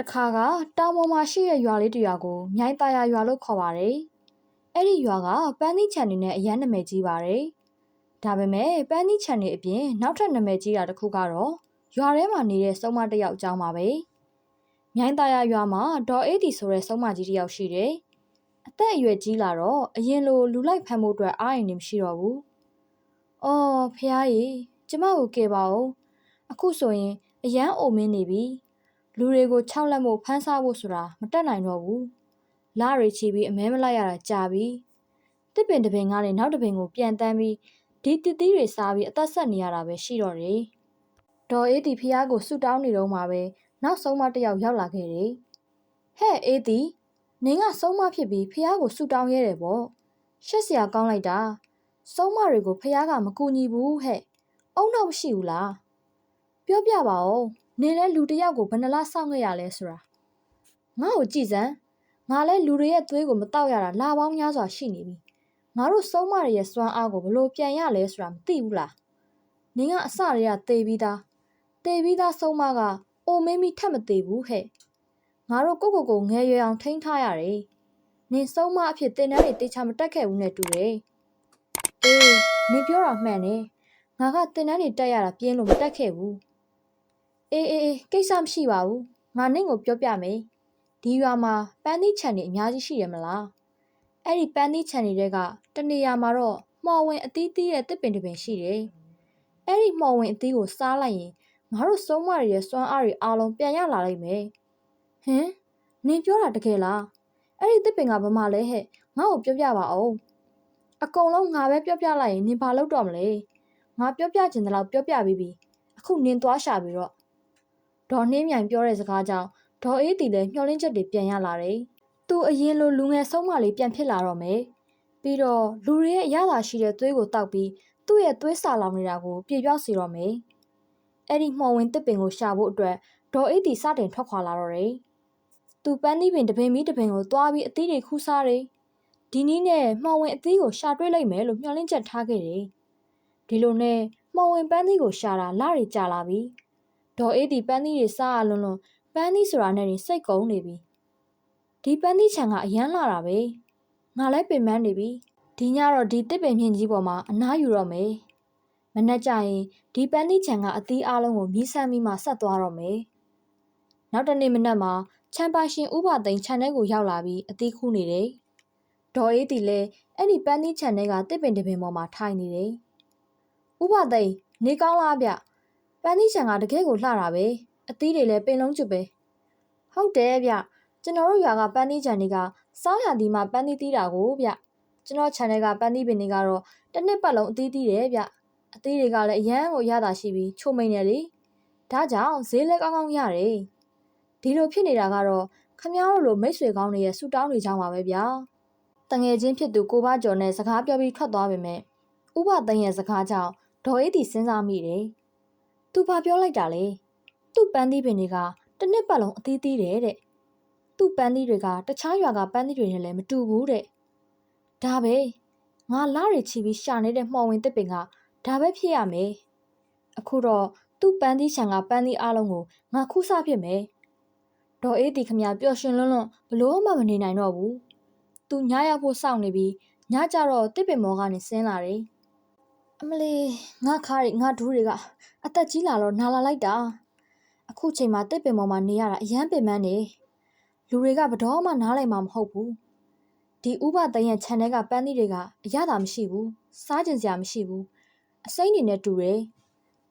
တခါကတောင်ပေါ်မှာရှိတဲ့ရွာလေးတရွာကိုမြိုင်းသားရရွာလို့ခေါ်ပါတယ်။အဲ့ဒီရွာကပန်းသီးခြံတွေနဲ့အရန်နာမည်ကြီးပါတယ်။ဒါပေမဲ့ပန်းသီးခြံတွေအပြင်နောက်ထပ်နာမည်ကြီးတာတစ်ခုကတော့ရွာထဲမှာနေတဲ့စုံမတစ်ယောက်အကြောင်းပါပဲ။မြိုင်းသားရရွာမှာဒေါ်အေးတီဆိုတဲ့စုံမကြီးတစ်ယောက်ရှိတယ်။အသက်အရွယ်ကြီးလာတော့အရင်လိုလူလိုက်ဖမ်းဖို့အတွက်အားရင်နေမရှိတော့ဘူး။အော်ဖះကြီးကျမကိုကယ်ပါဦး။အခုဆိုရင်အရန်အိုမင်းနေပြီ။ လူတွေကိုခြောက်လက်မို့ဖမ်းဆားဖို့ဆိုတာမတက်နိုင်တော့ဘူး။လာရီချီပြီးအမဲမလိုက်ရတာကြာပြီ။တစ်ပင်တစ်ပင်ကနေနောက်တစ်ပင်ကိုပြန်တန်းပြီးဒီတစ်သီးတွေစားပြီးအသက်ဆက်နေရတာပဲရှိတော့တယ်။ဒေါ်အေးတီဖះကိုဆူတောင်းနေတော့မှပဲနောက်ဆုံးမတစ်ယောက်ရောက်လာခဲ့တယ်။ဟဲ့အေးတီနင်ကဆုံးမဖြစ်ပြီးဖះကိုဆူတောင်းရဲတယ်ပေါ့။ရှက်စရာကောင်းလိုက်တာ။ဆုံးမတွေကိုဖះကမကူညီဘူးဟဲ့။အုံတော့မရှိဘူးလား။ပြောပြပါဦး။ နေလဲလူတစ်ယောက်ကိုဘယ်နှလားစောင့်ခဲ့ရလဲဆိုတာငါ့ကိုကြည်စမ်းငါလဲလူတွေရဲ့သွေးကိုမတောက်ရတာလာပေါင်းများစွာရှိနေပြီငါတို့စုံးမတွေရဲ့စွမ်းအားကိုဘလို့ပြန်ရလဲဆိုတာမသိဘူးလားနင်ကအစတွေကတေပြီးသားတေပြီးသားစုံးမကအိုမင်းမီထက်မသေးဘူးဟဲ့ငါတို့ကိုကိုကိုငယ်ရွယ်အောင်ထိန်းထားရတယ်နင်စုံးမအဖြစ်တင်တန်းတွေတေချာမတက်ခဲ့ဘူးနဲ့တူတယ်အေးနင်ပြောတာမှန်တယ်ငါကတင်တန်းတွေတက်ရတာပြင်းလို့မတက်ခဲ့ဘူး အေးအေးအေးကိစ္စမရှိပါဘူးငါနင့်ကိုပြောပြမယ်ဒီရွာမှာပန်းသီးခြံတွေအများကြီးရှိရမလားအဲ့ဒီပန်းသီးခြံတွေတဲကတနေရာမှာတော့မှော်ဝင်အသီးသီးရဲ့တစ်ပင်တစ်ပင်ရှိတယ်အဲ့ဒီမှော်ဝင်အသီးကိုစားလိုက်ရင်ငါတို့စုံးမတွေရဲ့စွမ်းအားတွေအားလုံးပြန်ရလာလိမ့်မယ်ဟင်နင်ပြောတာတကယ်လားအဲ့ဒီတစ်ပင်ကဘာမှလဲဟဲ့ငါ့ကိုပြောပြပါဦးအကုန်လုံးငါပဲပြောပြလိုက်ရင်နင်ဘာလုပ်တော့မလဲငါပြောပြချင်တယ်လို့ပြောပြပြီးပြီအခုနင်သွားရှာပြီးတော့ ဒေါ်နှင်းမြိုင်ပြောတဲ့စကားကြောင့်ဒေါ်အေးတီလည်းမျှော်လင့်ချက်တွေပြန်ရလာတယ်။သူအရင်လိုလူငယ်ဆုံးမလေးပြန်ဖြစ်လာတော့မယ်။ပြီးတော့လူတွေရဲ့အရသာရှိတဲ့သွေးကိုတောက်ပြီးသူ့ရဲ့သွေးစာလောင်နေတာကိုပြေပြောက်စေတော့မယ်။အဲ့ဒီမှော်ဝင်တစ်ပင်ကိုရှာဖို့အတွက်ဒေါ်အေးတီစတင်ထွက်ခွာလာတော့တယ်။သူပန်းသီးပင်တစ်ပင်ပြီးတစ်ပင်ကိုသွားပြီးအသီးတွေခူးစားတယ်။ဒီနည်းနဲ့မှော်ဝင်အသီးကိုရှာတွေ့လိုက်မယ်လို့မျှော်လင့်ချက်ထားခဲ့တယ်။ဒီလိုနဲ့မှော်ဝင်ပန်းသီးကိုရှာတာလတွေကြာလာပြီ။ ဒေါ်အေးဒီပန်းသီးတွေစားရလွန်းလွန်းပန်းသီးဆိုတာနဲ့နေစိတ်ကုန်းနေပြီဒီပန်းသီးခြံကအရန်လာတာပဲငါလည်းပင်ပန်းနေပြီဒီညတော့ဒီတစ်ပင်မြင့်ကြီးပေါ်မှာအနားယူတော့မယ်မနှက်ကြရင်ဒီပန်းသီးခြံကအသီးအလုံးကိုမြည်ဆန်းပြီးမှဆက်သွားတော့မယ်နောက်တနေ့မနက်မှာချမ်ပိုင်ရှင်ဥပသိန်းခြံထဲကိုရောက်လာပြီးအသီးခူးနေတယ်ဒေါ်အေးဒီလည်းအဲ့ဒီပန်းသီးခြံထဲကတစ်ပင်တစ်ပင်ပေါ်မှာထိုင်နေတယ်ဥပသိန်းနေကောင်းလားဗျ ပန်းသီးချံကတကယ်ကိုလှတာပဲအသီးတွေလည်းပင်လုံးကျွတ်ပဲဟုတ်တယ်ဗျကျွန်တော်တို့ရွာကပန်းသီးချံတွေကစားရသည်မှာပန်းသီးသီးတာကိုဗျကျွန်တော်ခြံထဲကပန်းသီးပင်တွေကတော့တစ်နှစ်ပတ်လုံးအသီးသီးတယ်ဗျအသီးတွေကလည်းအရန်ကိုရတာရှိပြီးချိုမိန်တယ်လေဒါကြောင့်ဈေးလည်းကောင်းကောင်းရတယ်ဒီလိုဖြစ်နေတာကတော့ခမ ्या တို့လိုမိတ်ဆွေကောင်းတွေရဲ့ဆူတောင်းတွေကြောင့်ပါပဲဗျာတငယ်ချင်းဖြစ်သူကိုဘကျော်နဲ့စကားပြောပြီးထွက်သွားပေမဲ့ဥပသိန်းရဲ့စကားကြောင့်ဒေါ်အေးတီစဉ်းစားမိတယ်။ "तू ဘာပြောလိုက်တာလဲ။သူ့ပန်းသီးပင်တွေကတစ်နှစ်ပတ်လုံးအသီးသီးတယ်တဲ့။သူ့ပန်းသီးတွေကတခြားရွာကပန်းသီးတွေနဲ့လည်းမတူဘူးတဲ့။ဒါပဲငါလာရီချီပြီးရှာနေတဲ့မှော်ဝင်တစ်ပင်ကဒါပဲဖြစ်ရမယ်။အခုတော့သူ့ပန်းသီးခြံကပန်းသီးအလုံးကိုငါခူးစားဖြစ်မယ်။ဒေါ်အေးတီခမပျော်ရွှင်လွန်းလွန်းဘလို့မှမနေနိုင်တော့ဘူး။ "तू ညရောက်ဖို့စောင့်နေပြီးညကျတော့တစ်ပင်မော်ကနေဆင်းလာတယ်။ အမလီငါခါးရီငါဒူးတွေကအသက်ကြီးလာတော့နာလာလိုက်တာအခုချိန်မှာတစ်ပင်ပေါ်မှာနေရတာအရန်ပင်ပန်းနေလူတွေကဘတော်မှနားလိုက်မှာမဟုတ်ဘူးဒီဥပသိန်းရဲ့ခြံထဲကပန်းသီးတွေကအရသာမရှိဘူးစားကျင်စရာမရှိဘူးအစိမ့်နေနဲ့တူတယ်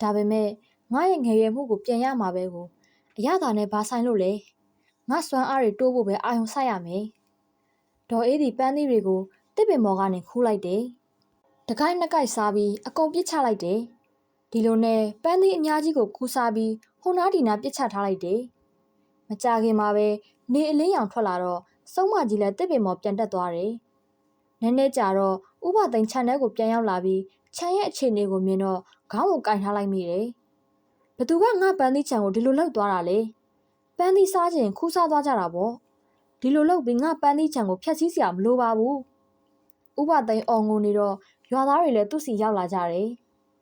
ဒါပေမဲ့ငါရဲ့ငယ်ရွယ်မှုကိုပြန်ရမှာပဲကိုအရသာနဲ့ဘာဆိုင်လို့လဲငါစွမ်းအားတွေတိုးဖို့ပဲအာယုံဆိုင်ရမယ်ဒေါ်အေးဒီပန်းသီးတွေကိုတစ်ပင်ပေါ်ကနေခူးလိုက်တယ် တကိုင်းနှစ်ကိုက်စားပြီးအကုန်ပြစ်ချလိုက်တယ်ဒီလိုနဲ့ပန်းသီးအများကြီးကိုခူးစားပြီးဟိုနားဒီနားပြစ်ချထားလိုက်တယ်။မကြခင်မှာပဲနေအလင်းရောင်ထွက်လာတော့စုံမကြီးလည်းတစ်ပင်ပေါ်ပြန်တက်သွားတယ်။နည်းနည်းကြာတော့ဥပသိန်းခြံထဲကိုပြန်ရောက်လာပြီးခြံရဲ့အခြေအနေကိုမြင်တော့ခေါင်းကိုကင်ထားလိုက်မိတယ်။ဘသူကငါပန်းသီးခြံကိုဒီလိုလောက်သွားတာလဲ။ပန်းသီးစားခြင်းခူးစားသွားကြတာပေါ့။ဒီလိုလောက်ပြီးငါပန်းသီးခြံကိုဖျက်ဆီးစရာမလိုပါဘူး။ဥပသိန်းအော်ငိုနေတော့ ရွာသားတွေလည်းသူ့စီရောက်လာကြတယ်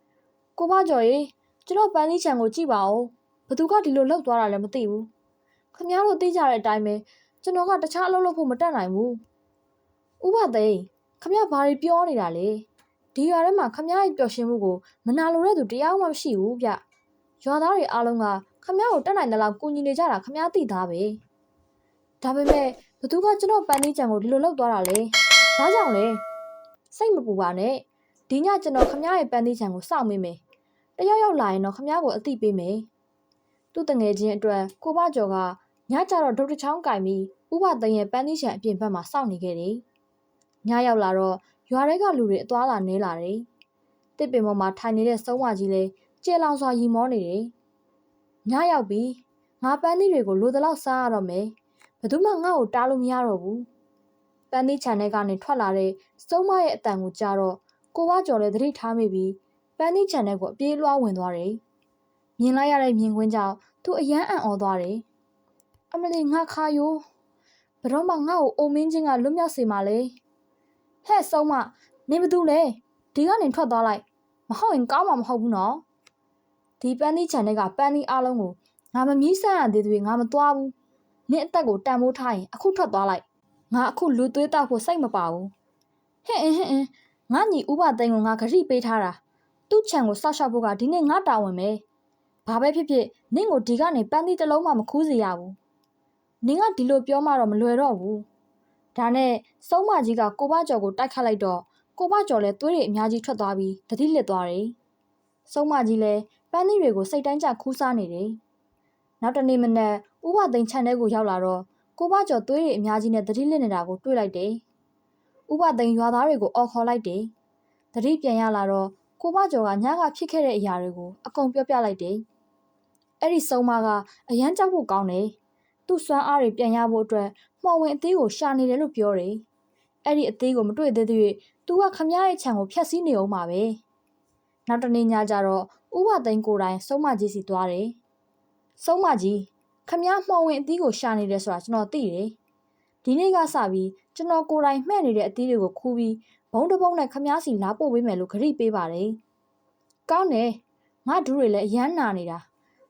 ။ကိုမကျော်ရေကျွန်တော်ပန်းစည်းချံကိုကြည့်ပါဦး။ဘသူကဒီလိုလှုပ်သွားတာလည်းမသိဘူး။ခမည်းတော်သိကြတဲ့အတိုင်းပဲကျွန်တော်ကတခြားအလုပ်လုပ်ဖို့မတတ်နိုင်ဘူး။ဥပသိန်းခမည်းဘာတွေပြောနေတာလဲ။ဒီရွာထဲမှာခမည်းရဲ့ပျော်ရွှင်မှုကိုမနာလိုတဲ့သူတရားမှမရှိဘူးဗျ။ရွာသားတွေအားလုံးကခမည်းကိုတတ်နိုင်တဲ့လောက်ကူညီနေကြတာခမည်းသိသားပဲ။ဒါပေမဲ့ဘသူကကျွန်တော်ပန်းစည်းချံကိုဒီလိုလှုပ်သွားတာလဲ။ဒါကြောင့်လဲ စိတ်မပူပါနဲ့ဒီညကျွန်တော်ခမ ्या ရဲ့ပန်းနေကြံကိုစောင့်မိမယ်တယောက်ယောက်လာရင်တော့ခမ ्या ကိုအသိပေးမယ်သူ့တငယ်ချင်းအတွက်ကိုဘကျော်ကညကျတော့ဒုတ်တချောင်းကင်ပြီးဥပသိန်းရဲ့ပန်းနေကြံအပြင်ဘက်မှာစောင့်နေခဲ့တယ်ညရောက်လာတော့ရွာတွေကလူတွေအသွားလာနေလာတယ်တစ်ပင်ပေါ်မှာထိုင်နေတဲ့စုံးဝကြီးလဲကျဲလောင်စွာရီမောနေတယ်ညရောက်ပြီငါပန်းသီးတွေကိုလိုသလောက်စားရတော့မယ်ဘယ်သူမှငါ့ကိုတားလို့မရတော့ဘူး ပန်းသီးခြံထဲကနေထွက်လာတဲ့စုံးမရဲ့အတန်ကိုကြားတော့ကိုဝါကျော်လည်းသတိထားမိပြီးပန်းသီးခြံထဲကိုအပြေးလွှားဝင်သွားတယ်မြင်လိုက်ရတဲ့မြင်ကွင်းကြောင့်သူအယမ်းအံ့ဩသွားတယ်အမလီငါခါယိုဘယ်တော့မှငါ့ကိုအိုမင်းချင်းကလွတ်မြောက်စေမှာလဲဟဲ့စုံးမနေမသူလဲဒီကနေထွက်သွားလိုက်မဟုတ်ရင်ကောင်းမှာမဟုတ်ဘူးနော်ဒီပန်းသီးခြံထဲကပန်းသီးအားလုံးကိုငါမမြည်ဆန့်ရသေးသေးငါမသွားဘူးနင့်အသက်ကိုတန်မိုးထားရင်အခုထွက်သွားလိုက် ငါအခုလူသွေးတောက်ဖို့စိတ်မပါဘူးဟဲ့အင်းဟဲ့အင်းငါညီဥပသိန်းကိုငါဂရိပေးထားတာသူ့ခြံကိုဆောက်ရှောက်ဖို့ကဒီနေ့ငါတာဝန်ပဲဘာပဲဖြစ်ဖြစ်နင့်ကိုဒီကနေပန်းသီးတစ်လုံးမှမခူးစေရဘူးနင်ကဒီလိုပြောမှတော့မလွယ်တော့ဘူးဒါနဲ့စုံးမကြီးကကိုဘကျော်ကိုတိုက်ခတ်လိုက်တော့ကိုဘကျော်လည်းသွေးတွေအများကြီးထွက်သွားပြီးတတိလစ်သွားတယ်စုံးမကြီးလည်းပန်းသီးတွေကိုစိတ်တိုင်းကျခူးစားနေတယ်နောက်တနေ့မနက်ဥပသိန်းခြံထဲကိုရောက်လာတော့ ကိုဘကျော်သွေးတွေအများကြီးနဲ့တတိလစ်နေတာကိုတွေ့လိုက်တယ်ဥပသိန်းရွာသားတွေကိုအော်ခေါ်လိုက်တယ်တတိပြန်ရလာတော့ကိုဘကျော်ကညကဖြစ်ခဲ့တဲ့အရာတွေကိုအကုန်ပြောပြလိုက်တယ်အဲ့ဒီစုံမကအရန်ကြောက်ဖို့ကောင်းတယ်သူ့စွမ်းအားတွေပြန်ရဖို့အတွက်မှော်ဝင်အသေးကိုရှာနေတယ်လို့ပြောတယ်အဲ့ဒီအသေးကိုမတွေ့သေးသေး၍သူကခမရရဲ့ခြံကိုဖျက်ဆီးနေအောင်ပါပဲ နောက်တနေ့ညကျတော့ဥပသိန်းကိုယ်တိုင်စုံမကြီးစီသွားတယ်စုံမကြီး ခမရမှော်ဝင်အသီးကိုရှာနေတယ်ဆိုတာကျွန်တော်သိတယ်ဒီနေ့ကစပြီးကျွန်တော်ကိုယ်တိုင်မှဲ့နေတဲ့အသီးတွေကိုခူးပြီးဘုံတစ်ပုံးနဲ့ခမရစီလာပို့ပေးမယ်လို့ခရီးပေးပါတယ်ကောင်းတယ်ငါဒူးတွေလည်းအရန်နာနေတာ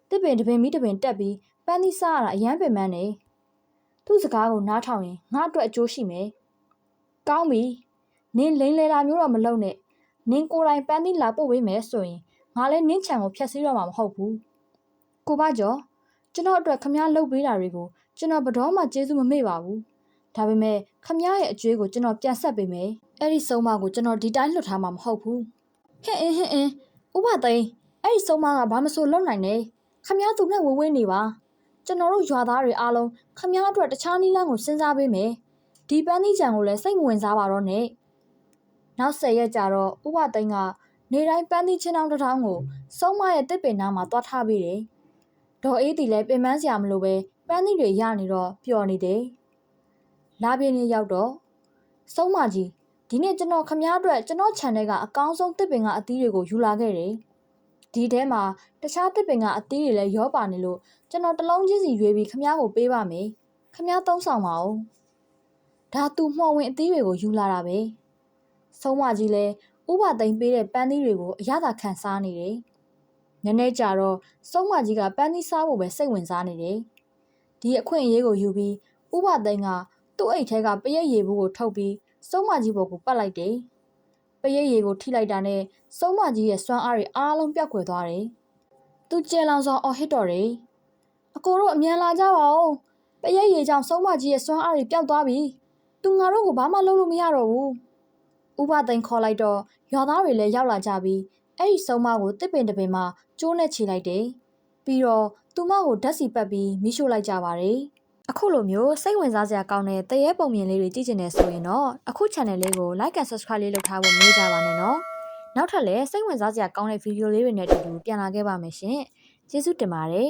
တစ်ပင်တစ်ပင်မိတစ်ပင်တက်ပြီးပန်းသီးစားရတာအရန်ပင်ပန်းနေသူ့စကားကိုနားထောင်ရင်ငါအတွက်အကျိုးရှိမယ်ကောင်းပြီနင်းလိမ့်လေတာမျိုးတော့မလုပ်နဲ့နင်းကိုယ်တိုင်ပန်းသီးလာပို့ပေးမယ်ဆိုရင်ငါလည်းနင်းချံကိုဖျက်ဆီးတော့မှာမဟုတ်ဘူးကိုဘကျော် ကျွန်တော်အတွက်ခမည်းလှုပ်ပေးတာတွေကိုကျွန်တော်ဘတော်မှကျေးဇူးမမေ့ပါဘူးဒါပေမဲ့ခမည်းရဲ့အကျွေးကိုကျွန်တော်ပြန်ဆက်ပေးမယ်အဲ့ဒီဆုံးမကိုကျွန်တော်ဒီတိုင်းလွတ်ထားမှာမဟုတ်ဘူးဟင်အင်းဟင်အင်းဥပသိန်းအဲ့ဒီဆုံးမကဘာမဆိုလုပ်နိုင်နေခမည်းသူနဲ့ဝဝင်းနေပါကျွန်တော်တို့ရွာသားတွေအားလုံးခမည်းအတွက်တခြားနည်းလမ်းကိုစဉ်းစားပေးမယ်ဒီပန်းသီးကြံကိုလည်းစိတ်မဝင်စားပါတော့နဲ့နောက်၁၀ရက်ကြာတော့ဥပသိန်းကနေတိုင်းပန်းသီးချင်းအောင်တထောင်းကိုဆုံးမရဲ့တစ်ပင်နားမှာတွားထားပေးတယ် ဒေါ်အေးတီလည်းပင်ပန်းစရာမလိုပဲပန်းသီးတွေရနေတော့ပျော်နေတယ်လာပြင်းနေရောက်တော့စုံမကြီးဒီနေ့ကျွန်တော်ခမားအတွက်ကျွန်တော် channel ကအကောင်းဆုံးတစ်ပင်ကအသီးတွေကိုယူလာခဲ့တယ်ဒီထဲမှာတခြားတစ်ပင်ကအသီးတွေလည်းရောပါနေလို့ကျွန်တော်တလုံးချင်းစီရွေးပြီးခမားကိုပေးပါမယ်ခမားသုံးဆောင်ပါဦးဒါသူမှော်ဝင်အသီးတွေကိုယူလာတာပဲဆုံးမကြီးလဲဥပသိမ့်ပေးတဲ့ပန်းသီးတွေကိုအရသာခံစားနေတယ် နည်းနည်းကြာတော့စုံမကြီးကပန်းသီးစားဖို့ပဲစိတ်ဝင်စားနေတယ်ဒီအခွင့်အရေးကိုယူပြီးဥပသိမ့်ကသူ့အိတ်ထဲကပရက်ရည်ဘူးကိုထုတ်ပြီးစုံမကြီးဘော်ကိုပတ်လိုက်တယ်ပရက်ရည်ကိုထိလိုက်တာနဲ့စုံမကြီးရဲ့စွမ်းအားတွေအားလုံးပြောက်ကွယ်သွားတယ်သူကျဲလောင်စွာအော်ဟစ်တော်တယ်အကိုတို့အမြန်လာကြပါဦးပရက်ရည်ကြောင့်စုံမကြီးရဲ့စွမ်းအားတွေပျောက်သွားပြီသူငါတို့ကိုဘာမှလုပ်လို့မရတော့ဘူးဥပသိန်းခေါ်လိုက်တော့ရွာသားတွေလည်းရောက်လာကြပြီး အဲ့ဒီဆုံးမကိုတစ်ပင်တစ်ပင်မှာကျိုးနဲ့ခြေလိုက်တယ်ပြီးတော့သူမကိုဓာတ်စီပတ်ပြီးမိရှို့လိုက်ကြပါတယ်အခုလိုမျိုးစိတ်ဝင်စားစရာကောင်းတဲ့တရေပုံမြင်လေးတွေကြည့်ကျင်နေဆိုရင်တော့အခု channel လေးကို like and subscribe လေးလုပ်ထားဖို့မမေ့ကြပါနဲ့နော်နောက်ထပ်လည်းစိတ်ဝင်စားစရာကောင်းတဲ့ဗီဒီယိုလေးတွေနဲ့အတူတူပြန်လာခဲ့ပါမယ်ရှင်ကျေးဇူးတင်ပါတယ်